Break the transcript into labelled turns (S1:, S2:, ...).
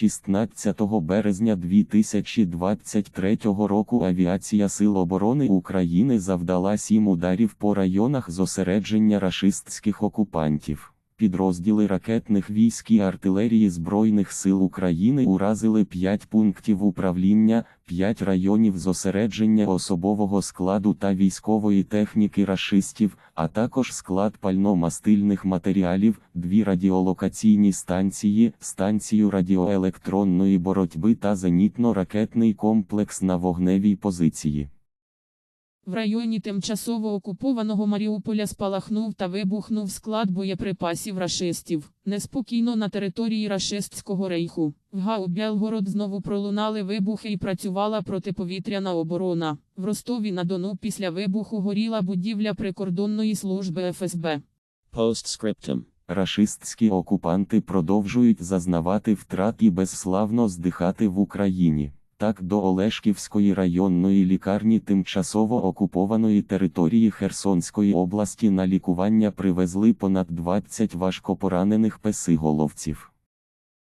S1: 16 березня 2023 року авіація Сил оборони України завдала сім ударів по районах зосередження рашистських окупантів. Підрозділи ракетних військ і артилерії Збройних сил України уразили 5 пунктів управління, 5 районів зосередження особового складу та військової техніки рашистів, а також склад пально-мастильних матеріалів, дві радіолокаційні станції, станцію радіоелектронної боротьби та зенітно-ракетний комплекс на вогневій позиції.
S2: В районі тимчасово окупованого Маріуполя спалахнув та вибухнув склад боєприпасів рашистів. Неспокійно на території рашистського рейху. В ГАУ Белгород знову пролунали вибухи і працювала протиповітряна оборона. В Ростові на Дону після вибуху горіла будівля прикордонної служби ФСБ.
S3: Postscriptum.
S1: Рашистські окупанти продовжують зазнавати втрат і безславно здихати в Україні. Так до Олешківської районної лікарні тимчасово окупованої території Херсонської області на лікування привезли понад 20 важкопоранених песиголовців.